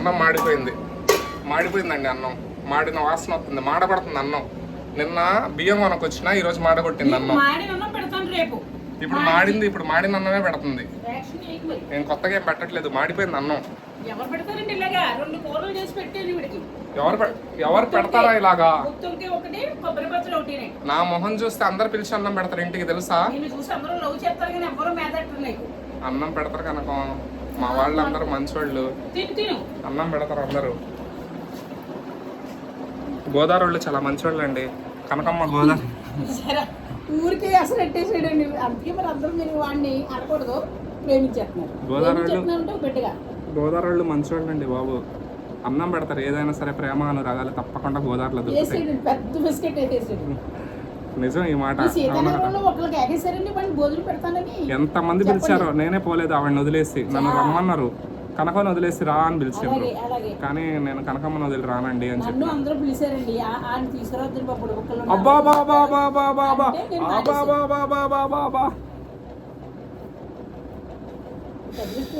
అన్నం మాడిపోయింది. మాడిపోయిందండి అన్నం. మాడిన వాసన వస్తుంది. మాడబడుతుంది అన్నం. నిన్న బియ్యం కొనకొచ్చిన ఈ రోజు మాడగొట్టింది అన్నం. ఇప్పుడు మాడింది ఇప్పుడు మాడిన అన్నమే పెడుతుంది. నేను కొత్తగా ఏం పెట్టట్లేదు. మాడిపోయింది అన్నం. ఎవరు ఎవరు పెడతారా ఇలాగా? నా. మొహం చూస్తే అందరు పిలిచి అన్నం పెడతారు ఇంటికి తెలుసా? అన్నం పెడతారు కనుక. మా వాళ్ళందరూ మంచివాళ్ళు తిను తిను. అన్నం పెడతారు అందరూ. గోదావరి వాళ్ళు చాలా మంచివాళ్ళు అండి కనకమ్మ గోదావరి. సరే ఊరికే అసలు ఎట్టేసేయండి. అందుకే మరి అందరూ మీరు వాడిని అనకూడదు ప్రేమించేస్తున్నారు. గోదావరి గోదావరి వాళ్ళు మంచివాళ్ళు అండి బాబు. అన్నం పెడతారు. ఏదైనా సరే ప్రేమ అనురాగాలు తప్పకుండా గోదావరిలో దొరుకుతాయి పెద్ద బిస్కెట్ నిజం ఈ మాట. ఎంత మంది పిలిచారో? నేనే పోలేదు ఆవిడని వదిలేసి. నన్ను రమ్మన్నారు. కనకమ్మని వదిలేసి రా అని పిలిచారు కానీ నేను కనకమ్మని వదిలి రానండి అని చెప్పి. అబ్బా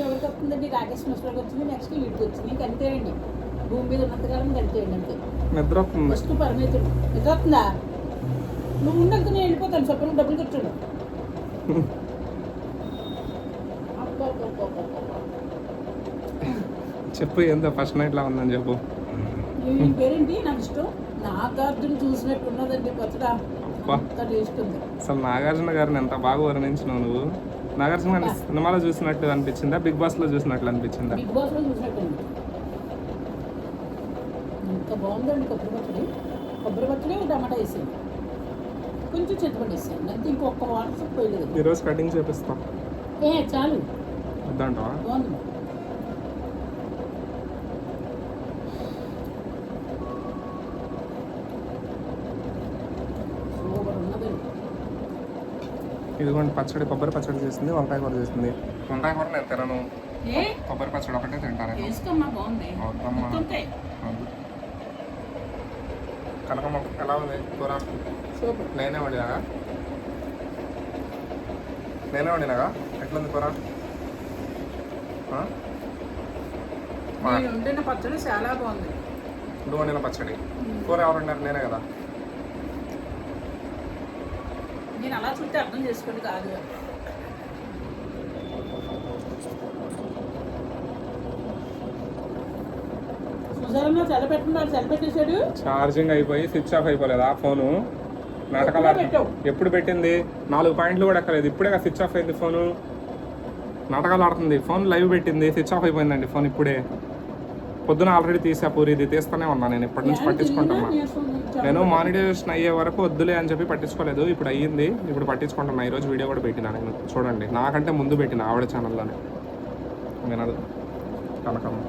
ఎవరికి వస్తుందండి? రాకేష్ మిశ్రాకి వచ్చింది నెక్స్ట్ వీటికి వచ్చింది భూమి మీద ఉన్నంతకాలం కలిపేయండి అంతే. నిద్ర వస్తుంది. ఫస్ట్ పరమేతుడు నిజ వస్తుందా? నువ్వు ఉండక నేను వెళ్ళిపోతాను. చెప్పను డబ్బులు కట్టాడు చెప్పు ఏందో ఫస్ట్ నైట్ లా ఉందని చెప్పు. పేరేంటి? నాకు ఇష్టం. నా కార్డుని చూసినట్టు ఉన్నదండి అసలు నాగార్జున గారిని ఎంత బాగా వర్ణించినావు నువ్వు. నాగార్జున గారిని సినిమాలో చూసినట్టు అనిపించిందా? బిగ్ బాస్లో చూసినట్లు అనిపించిందా? బిగ్ బాస్లో చూసినట్టుంది ఎంత బాగుందండి కొబ్బరి పచ్చడి. కొబ్బరి పచ్చడి టమాటా వేసాను కొంచెం చింతపండు వేసాను అంతే ఇంకొక వాటర్ పోయలేదు ఈ రోజు కటింగ్ చేపిస్తాం. ఏ చాలు. వద్దంటావా? బాగుంది. ఇదిగోండి పచ్చడి కొబ్బరి పచ్చడి చేసింది వంకాయ కూర చేసింది. వంకాయ కూర నేను తినను. ఏ? కొబ్బరి పచ్చడి ఒకటే తింటాను నేను. వేసుకోమ్మా బాగుంది వద్దమ్మా. గుర్తుంటాయి వద్దు. కనకమ్మ ఎలా ఉంది కూర? సూపర్. నేనే వండినాగా నేనే వండినాగా ఎట్లుంది కూర? వండిన పచ్చడి చాలా బాగుంది. నువ్వు వండిన పచ్చడి? కూర ఎవరు వండారు? నేనే కదా. నేను అలా చూస్తే అర్థం చేసుకోండి కాదు. ఛార్జింగ్ అయిపోయి స్విచ్ ఆఫ్ అయిపోలేదు ఆ ఫోను? నాటకాలు ఎప్పుడు పెట్టింది? నాలుగు పాయింట్లు కూడా ఎక్కలేదు. ఇప్పుడే స్విచ్ ఆఫ్ అయింది ఫోను. నాటకాలు ఆడుతుంది. ఫోన్ లైవ్ పెట్టింది. స్విచ్ ఆఫ్ అయిపోయిందండి ఫోన్ ఇప్పుడే. పొద్దున ఆల్రెడీ తీసా పూరి. ఇది తీస్తూనే ఉన్నా నేను ఇప్పటి నుంచి పట్టించుకుంటున్నా నేను మానిటైజేషన్ అయ్యే వరకు వద్దులే అని చెప్పి పట్టించుకోలేదు. ఇప్పుడు అయ్యింది. ఇప్పుడు పట్టించుకుంటున్నా. ఈరోజు వీడియో కూడా పెట్టినా నేను. చూడండి. నాకంటే ముందు పెట్టిన ఆవిడ ఛానల్లోనే వినదు కనకమ్మ.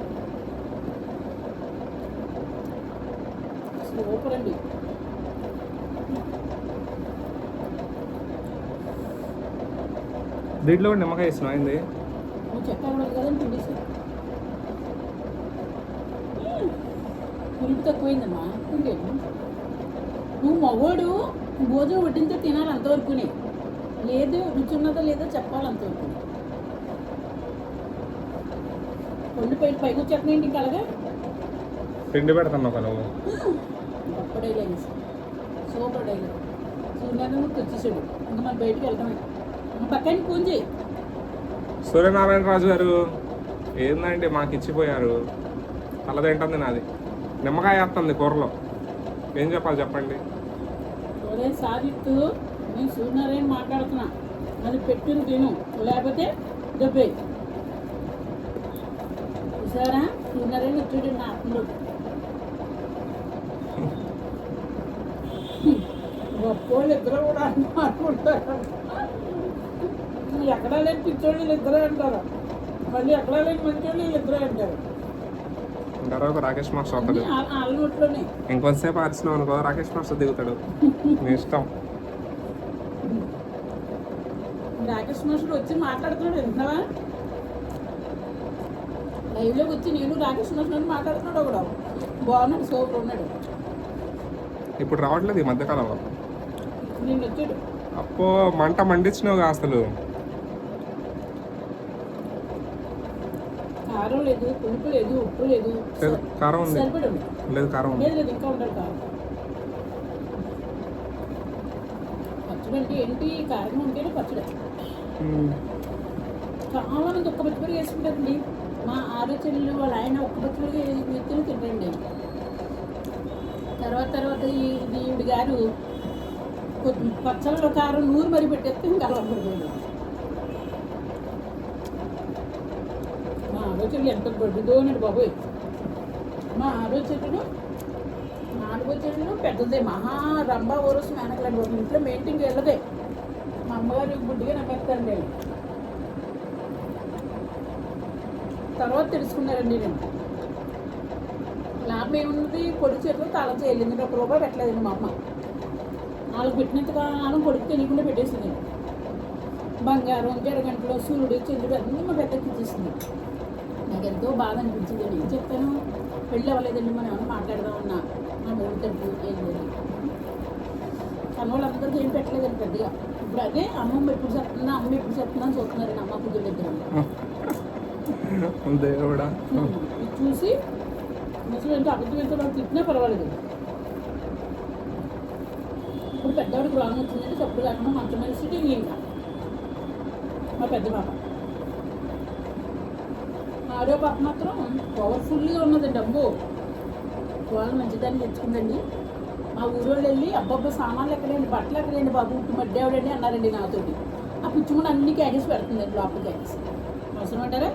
సూపర్ అండి. దీంట్లో కూడా నిమ్మకాయ ఇస్తున్నా అయింది. తక్కువైందమ్మా నువ్వు మగోడు భోజనం వడ్డించే తినాలి అంతవరకునే. లేదు రుచి ఉన్నదో లేదో చెప్పాలి అంతవరకు. ఒళ్ళు పై పైకి వచ్చేస్తున్నాయండి ఇంకా అలాగే? పిండి పెడతాను ఒక నువ్వు. గొప్ప డైలాగ్ సూపర్ డైలాగ్ సూర్యనారాయణ వచ్చేసాడు ఇంకా మరి బయటికి వెళ్తామే పక్కన ఫోన్ చేయి. సూర్యనారాయణ రాజు గారు ఏందండి మాకు ఇచ్చిపోయారు? తలదేంటుంది నాది. నిమ్మకాయ వేస్తుంది కూరలో. ఏం చెప్పాలి చెప్పండి? ఒరే సాదిత్తు నేను సూర్యనారాయణ మాట్లాడుతున్నా. అది పెట్టిన తిను. లేకపోతే దెబ్బే చూసారా? సూర్యనారాయణ వచ్చాడు నా ఆత్మలో గొప్పోళ్ళు ఇద్దరు కూడా అనుకుంటారు ఎక్కడా లేని పిచ్చోళ్ళు వీళ్ళు ఇద్దరే అంటారు. మళ్ళీ ఎక్కడా లేని మంచోళ్ళు వీళ్ళు ఇద్దరే అంటారు. తర్వాత రాకేష్ మాస్టర్ వస్తాడు? ఇంకొంతసేపు అరిచినావు అనుకో రాకేష్ మాస్టర్ దిగుతాడు. నీ ఇష్టం. రాకేష్ మాస్టర్ వచ్చి మాట్లాడుతున్నాడు వింటున్నావా? లైవ్లోకి వచ్చి నేను రాకేష్ మాస్టర్ మాట్లాడుతున్నాడు ఒకడు. బాగున్నాడు సూపర్ ఉన్నాడు. ఇప్పుడు రావట్లేదు ఈ మధ్యకాలంలో. అప్పో మంట మండించినావుగా అసలు. కారం లేదు పులుపు లేదు ఉప్పు లేదు. కారం ఉంది. లేదు కారం ఉంది. లేదు ఇంకా ఉండాలి కారం. పచ్చడి అంటే ఏంటి? కారం ఉంటేనే పచ్చడి. చాలా మంది ఒక్క పచ్చిమిరపకాయ వేసుకుంటారండి. మా ఆలోచనలు వాళ్ళ ఆయన ఒక్క పచ్చిమిరపకాయ మెత్తులు తింటండి తర్వాత తర్వాత ఈ ఈవిడ గారు పచ్చళ్ళు పచ్చళ్ళలో కారం నూరు మరి పెట్టేస్తే ఇంకా అలవాటు మా ఆలోచనలు ఎంత పడుతుందో అని బాబోయ్. మా ఆలోచనలు మా పెద్దదే మహా రంభా ఓరస్ మేనకలండి బాబు ఇంట్లో మెయింటింగ్ వెళ్ళదే మా అమ్మగారు గుడ్డిగా నమ్మేస్తారండి. వాళ్ళు. తర్వాత తెలుసుకున్నారండి నేను. లాభం ఏమున్నది పొడి చెట్లు తల చేయలేదు. ఒక రూపాయి పెట్టలేదండి మా అమ్మ. వాళ్ళకి పెట్టినంత కాలం కొడుకు తెలియకుండా పెట్టేసింది. బంగారం జడగంటలో సూర్యుడు చంద్రుడు అన్నీ మా పెద్దకి ఇచ్చేసింది. నాకు ఎంతో బాధ అనిపించింది. ఏం చెప్తాను? పెళ్ళి అవ్వలేదండి మనం ఏమైనా మాట్లాడదామన్నా మా మూడు తరపు ఏం లేదు. కానీ వాళ్ళందరికీ ఏం పెట్టలేదండి పెద్దగా. ఇప్పుడు అదే అమ్మమ్మ ఎప్పుడు చెప్తుందా అమ్మ ఎప్పుడు చెప్తుందా అని చూస్తున్నారండి అమ్మ దేవుడా ఇది చూసి ముసలి అంటే అబద్ధం ఎంత వాళ్ళు తిట్టినా పర్వాలేదు. ఇప్పుడు పెద్దవాడికి రోగం వచ్చిందంటే తప్పుడు కాకుండా మంచి మనిషి ఇంకా మా పెద్ద పాప. ఆరో పాప మాత్రం పవర్ఫుల్గా ఉన్నది డబ్బు. వాళ్ళు మంచిదాన్ని తెచ్చుకుందండి. మా ఊరోళ్ళు వెళ్ళి అబ్బబ్బ సామాన్లు ఎక్కడండి? బట్టలు ఎక్కడండి బాబు? ఇంటి మడ్డేవాడండి అన్నారండి నాతోటి. ఆ పుచ్చుకుని అన్ని క్యాగేసి పెడుతుందండి లోపల క్యాగేసి అవసరం అంటారా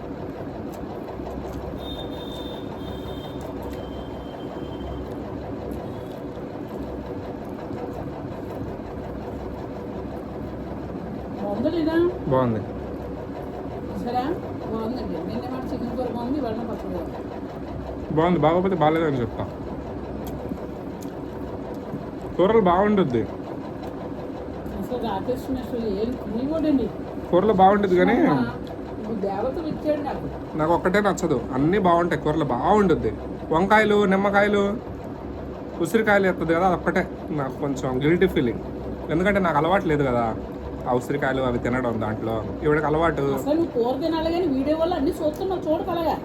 బాగుందా లేదా బాగుంది. బాగుంది బాగుంది బాగోకపోతే బాగాలేదని చెప్తా. కూరలు బాగుంటుంది కూరలు బాగుంటుంది కానీ నాకు. ఒక్కటే నచ్చదు. అన్నీ బాగుంటాయి. కూరలు బాగుంటుంది వంకాయలు నిమ్మకాయలు ఉసిరికాయలు ఎత్తది కదా అదొక్కటే నాకు కొంచెం గిల్టీ ఫీలింగ్ ఎందుకంటే నాకు అలవాటు లేదు కదా. ఉసిరికాయలు అవి తినడం దాంట్లో. ఇవిడికి అలవాటు. అసలు నువ్వు కూర తినాలి కానీ వీడియో వల్ల అన్ని చూస్తున్నావు చూడకలగా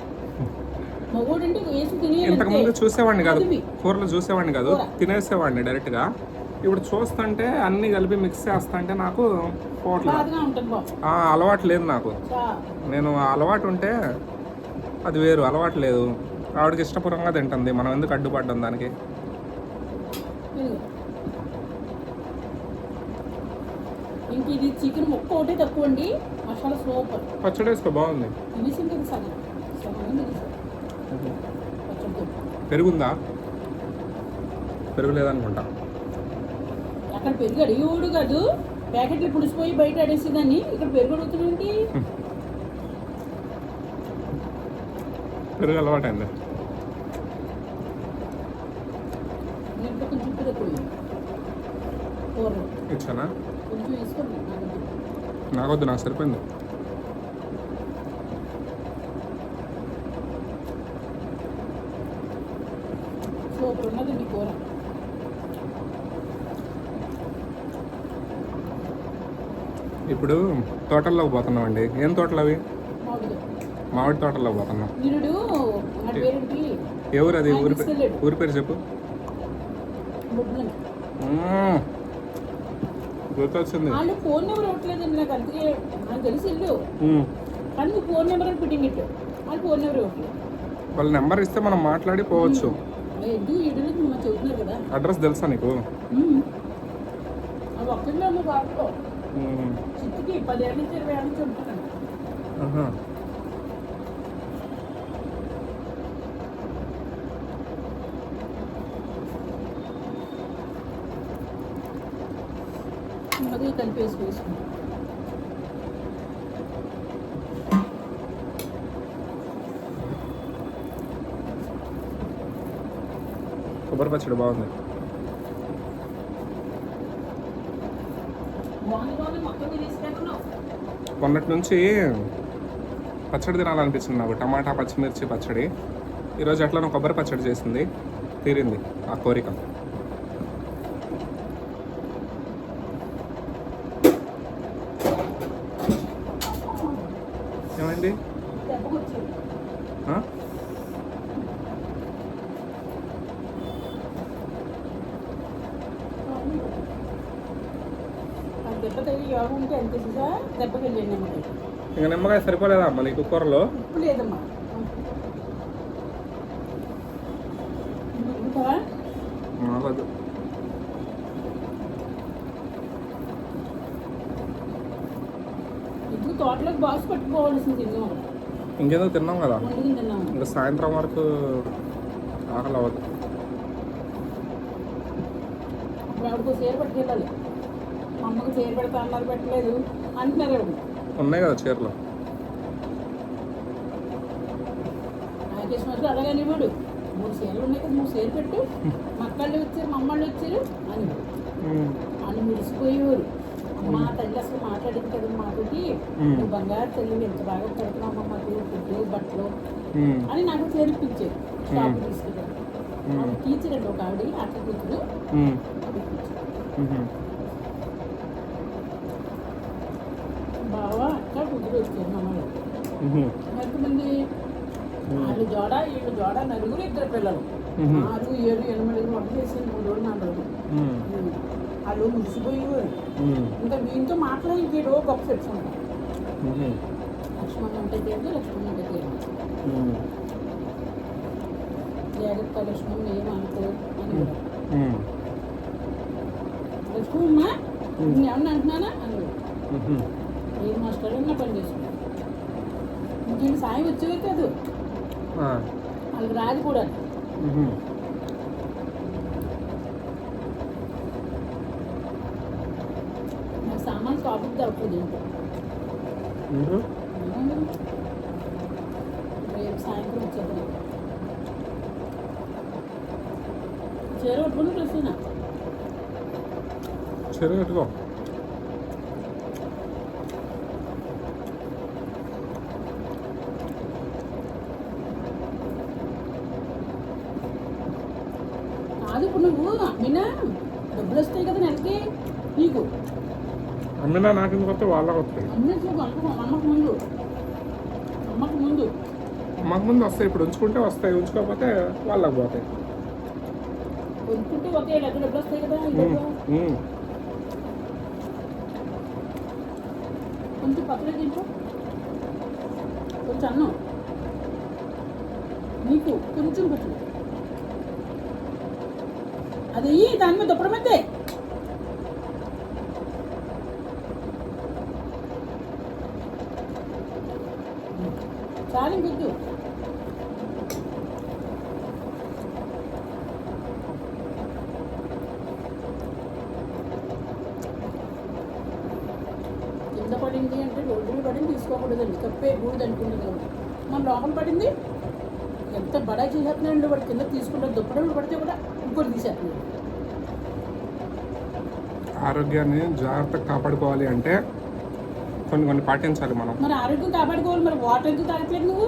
మగోడు అంటే వేసి ఇంతకు ముందు చూసేవాడిని కాదు. కూరలు చూసేవాడిని కాదు. తినేసేవాడిని డైరెక్ట్గా. ఇప్పుడు చూస్తుంటే అన్ని కలిపి మిక్స్ చేస్తుంటే నాకు పోవట్లేదు అలవాటు లేదు నాకు. నేను అలవాటు ఉంటే అది వేరు అలవాటు లేదు. ఆవిడకి ఇష్టపూర్వంగా తింటుంది. మనం ఎందుకు అడ్డుపడ్డాం దానికి ఇదిగో. ఇంక ఇది చికెన్ ముక్క ఒకటే తక్కువ అండి. మసాలా సూపర్. పచ్చడి వేసుకో బాగుంది. కదా సగం సగం పెరుగుందా? పెరుగు లేదనుకుంటా అక్కడ పెరుగు అడిగేవాడు కాదు. ప్యాకెట్లు పుడిసిపోయి బయట అడేసేదాన్ని ఇక్కడ పెరుగు అడుగుతున్నాంటి పెరుగు వేయి. కూరలో ఇచ్చానా? నాకొద్దు నాకు సరిపోయింది. ఇప్పుడు తోటల్లోకి పోతున్నాం అండి ఏం తోటలు అవి? మామిడి తోటల్లోకి పోతున్నాం. ఊరు అది? ఊరి పేరు ఊరి పేరు చెప్పు. గుర్తొచ్చింది. వాళ్ళు ఫోన్ నెంబర్ ఇవ్వట్లేదండి నాకు అందుకే నాకు తెలిసి ఇల్లు. కానీ నువ్వు ఫోన్ నెంబర్ పెట్టింగ్ ఇట్టు వాళ్ళు ఫోన్ నెంబర్ ఇవ్వట్లేదు. వాళ్ళ నెంబర్ ఇస్తే మనం మాట్లాడి పోవచ్చు. మనం చెబుతున్నారు కదా? అడ్రస్ తెలుసా నీకు. ఆ ఒక్కరిలో నువ్వు వాడుకో. చిట్టుకి పదేళ్ళ నుంచి ఇరవై ఏళ్ళ నుంచి అది కలిపేసి వేసుకుంటాం కొబ్బరి పచ్చడి బాగుంది. మొన్నటి నుంచి పచ్చడి తినాలనిపించింది నాకు. టమాటా పచ్చిమిర్చి పచ్చడి. ఈరోజు ఎట్లా కొబ్బరి పచ్చడి చేసింది తీరింది ఆ కోరిక. నిమ్మకాయ ఇంకా నిమ్మకాయ సరిపోలేదా అమ్మ నీకు కూరలో? ఉప్పు లేదమ్మా. ఇంకా? మాకదు ఇప్పుడు తోటలోకి బాక్స్ పట్టుకోవాల్సింది తిన్నాం ఇంకేదో తిన్నాం కదా. ఇంకా సాయంత్రం వరకు ఆకలి అవ్వదు. ఆవిడకు పట్టుకెళ్ళాలి. మా అమ్మకు చీర పెడతా అన్నారు పెట్టలేదు అంటున్నారు. ఉన్నాయి కదా చీరలు? నాగేశ్వర మాస్టర్ అలాగని ఇవ్వడు మూడు చీరలు ఉన్నాయి కదా మూడు చీర పెట్టు. మా అక్కళ్ళు వచ్చారు మా అమ్మళ్ళు వచ్చారు అని. వాళ్ళు మురిసిపోయేవారు. అమ్మ తల్లి అసలు మాట్లాడింది కదా మాతోటి. నువ్వు బంగారు తల్లి ఎంత బాగా పెడుతున్నావు మాకు ఫుడ్ బట్టలు అని నాకు చేర్పించారు. షాప్ తీసుకెళ్ళారు. టీచర్ అండి ఒక ఆవిడ అట్ల కూతురు బావా అక్క కూతురు వచ్చారు మా ఎంతమంది వాళ్ళు జోడ వీళ్ళు జోడ నలుగురు ఇద్దరు పిల్లలు. ఆరు ఏడు ఎనిమిది వంట చేసి మూడు రోజులు నాలుగు రోజులు వాళ్ళు మురిసిపోయేవారు ఇంకా దీంతో మాట్లాడి ఇంకేడో గొప్ప చెప్తున్నాడు. లక్ష్మణ్ అంటే తెలియదు లక్ష్మణ్ అంటే తెలియదు జాగ్రత్త లక్ష్మణ్ ఏం అనుకో అని ఏమన్నా అంటున్నానా? అని ఏం మాస్టర్ నా పని చేసుకున్నాను ఇంకేంటి సాయం వచ్చేవే కాదు వాళ్ళకి రాదు కూడా. నాకు సామాన్ షాపుకి దొరకదు రేపు సాయంత్రం వచ్చేది చీర పట్టుకుని ప్రశ్న చెరువు పెట్టుకో కాదు ఇప్పుడు నువ్వు? అమ్మినా డబ్బులు వస్తాయి కదా నెలకి. నీకు? అమ్మినా నాకు ఎందుకు వస్తే వాళ్ళకి వస్తాయి. అమ్మేసి నువ్వు అనుకో అమ్మకు ముందు. అమ్మకు ముందు. మాకు ముందు వస్తాయి. ఇప్పుడు ఉంచుకుంటే వస్తాయి. ఉంచుకోకపోతే వాళ్ళకి పోతాయి. కొనుక్కుంటే ఒక డబ్బులు వస్తాయి కదా. కొంచెం పక్కన తింటూ. కొంచెం అన్నం. నీకు కొంచెం పచ్చడి. అది దాని మీద దుప్పడం అయితే కింద పడింది అంటే రోడ్డు పడింది తీసుకోకూడదండి తప్పే బూడిద అనుకుంటుంది కాబట్టి మన లోపల పడింది? ఎంత బడా చేసేస్తున్నాడు వాడు కింద తీసుకుంటాడు దుప్పటలు పడితే కూడా ఇంకోటి తీసేస్తున్నాడు ఆరోగ్యాన్ని జాగ్రత్తగా కాపాడుకోవాలి అంటే కొన్ని కొన్ని పాటించాలి మనం. మరి ఆరోగ్యం కాపాడుకోవాలి మరి వాటర్ ఎందుకు తాగట్లేదు నువ్వు?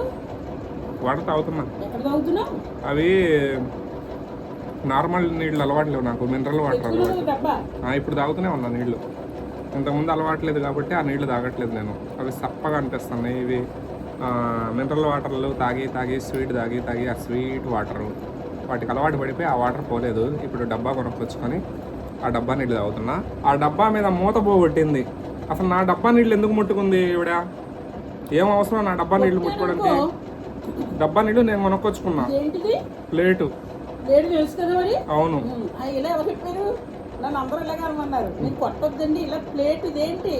వాటర్ తాగుతున్నా. ఎక్కడ తాగుతున్నావు? అవి నార్మల్ నీళ్ళు అలవాటు లేవు నాకు మినరల్ వాటర్ అలవాటు. ఇప్పుడు తాగుతూనే ఉన్నా నీళ్ళు. ఇంతకుముందు అలవాట్లేదు కాబట్టి ఆ నీళ్ళు తాగట్లేదు నేను. అవి సప్పగా అనిపిస్తున్నాయి ఇవి మినరల్ వాటర్లు తాగి తాగి స్వీట్ తాగి తాగి ఆ స్వీట్ వాటర్ వాటికి అలవాటు పడిపోయి ఆ వాటర్ పోలేదు. ఇప్పుడు డబ్బా కొనుక్కొచ్చుకొని ఆ డబ్బా నీళ్ళు తాగుతున్నా. ఆ డబ్బా మీద మూత పోగొట్టింది అసలు నా డబ్బా నీళ్ళు ఎందుకు ముట్టుకుంది ఈవిడ? ఏం అవసరం నా డబ్బా నీళ్ళు ముట్టుకోవడానికి? డబ్బా నీళ్ళు నేను కొనుక్కొచ్చుకున్నా. ప్లేటు. అవును. ఇలా నన్ను అందరూ ఇలాగే అనమన్నారు. నేను కొట్టొద్దండి ఇలా ప్లేట్ ఇదేంటి?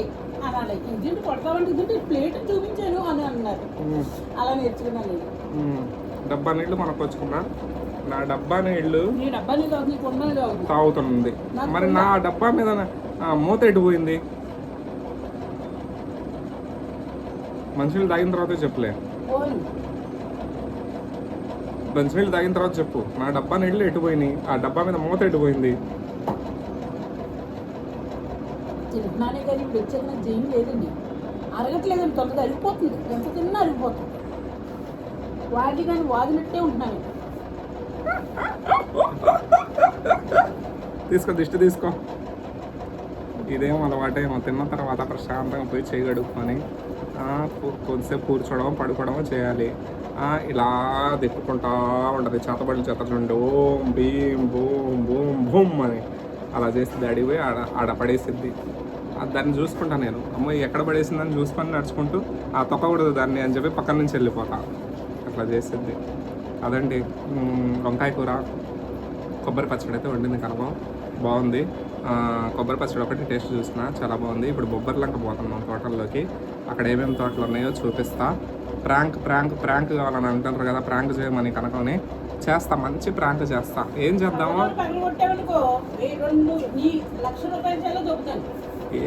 అనాలి. ఇదేంటి కొడతామంటే ఇదేంటి? ప్లేట్ చూపించాను అని అన్నారు. అలా నేర్చుకున్నాను. డబ్బా నీళ్ళు కొనుక్కొచ్చుకున్నా నా డబ్బా నీళ్ళు నీ డబ్బా నీళ్ళు తాగుతుంది. మరి నా డబ్బా మీద మూత ఎటు పోయింది? మంచినీళ్ళు తాగిన తర్వాత చెప్పలే. మంచినీళ్ళు తాగిన తర్వాత చెప్పు. నా డబ్బా నీళ్ళు ఎటు పోయినాయి? ఆ డబ్బా మీద మూత ఎటు పోయింది? తింటున్నానే కానీ ఇప్పుడు వచ్చాక నాకు జైన్ లేదండి. అరగట్లేదండి తొందరగా అరిగిపోతుంది. ఎంత తిన్నా అరిగిపోతుంది. వాడి కానీ వాదినట్టే ఉంటున్నాను. తీసుకో దిష్టి తీసుకో. ఇదేం అలవాటేమో తిన్న తర్వాత ప్రశాంతంగా పోయి చేయగడుక్కొని కొద్దిసేపు కూర్చోవడం పడుకోవడం చేయాలి. ఇలా తిప్పుకుంటా ఉంటుంది. చేతబడులు చేతబడి Om Bheem boom boom boom అని. అలా చేసి డాడీ పోయి ఆడ ఆడ పడేసిద్ది దాన్ని చూసుకుంటా నేను. అమ్మో ఎక్కడ పడేసిందని చూసుకొని నడుచుకుంటూ ఆ తొక్కకూడదు దాన్ని అని చెప్పి పక్కన నుంచి వెళ్ళిపోతా. అట్లా చేసింది అదండి వంకాయ కూర. కొబ్బరి పచ్చడి అయితే వండింది కనుక. బాగుంది. కొబ్బరి పచ్చడి ఒకటి టేస్ట్ చూసిన చాలా బాగుంది. ఇప్పుడు బొబ్బర్లంక పోతున్నాం తోటల్లోకి. అక్కడ ఏమేమి తోటలు ఉన్నాయో చూపిస్తా. ప్రాంక్ ప్రాంక్ ప్రాంక్ కావాలని అంటున్నారు కదా ప్రాంక్ చేయమని కనుకొని. చేస్తా మంచి ప్రాంక్ చేస్తా. ఏం చేద్దామో?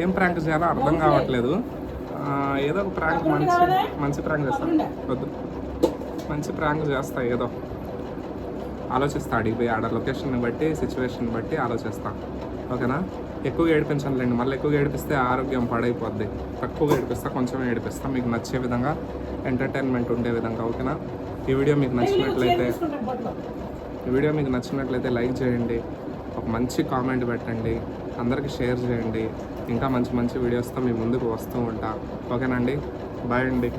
ఏం ప్రాంక్ చేయాలో అర్థం కావట్లేదు. ఏదో ఒక ప్రాంక్ మంచి మంచి ప్రాంక్ చేస్తా. వద్దు. మంచి ప్రాంక్ చేస్తా ఏదో. ఆలోచిస్తా అడిగిపోయి ఆడ లొకేషన్ బట్టి సిచ్యువేషన్ బట్టి ఆలోచిస్తా. ఓకేనా? ఎక్కువగా ఏడిపించనులేండి. మళ్ళీ ఎక్కువగా ఏడిపిస్తే ఆరోగ్యం పాడైపోద్ది. తక్కువగా ఏడిపిస్తా కొంచెం ఏడిపిస్తా. మీకు నచ్చే విధంగా ఎంటర్టైన్మెంట్ ఉండే విధంగా ఓకేనా? ఈ వీడియో మీకు నచ్చినట్లయితే ఈ వీడియో మీకు నచ్చినట్లయితే లైక్ చేయండి. ఒక మంచి కామెంట్ పెట్టండి. అందరికీ షేర్ చేయండి. ఇంకా మంచి మంచి వీడియోస్తో మీ ముందుకు వస్తూ ఉంటా. ఓకేనండి బాయ్ అండి.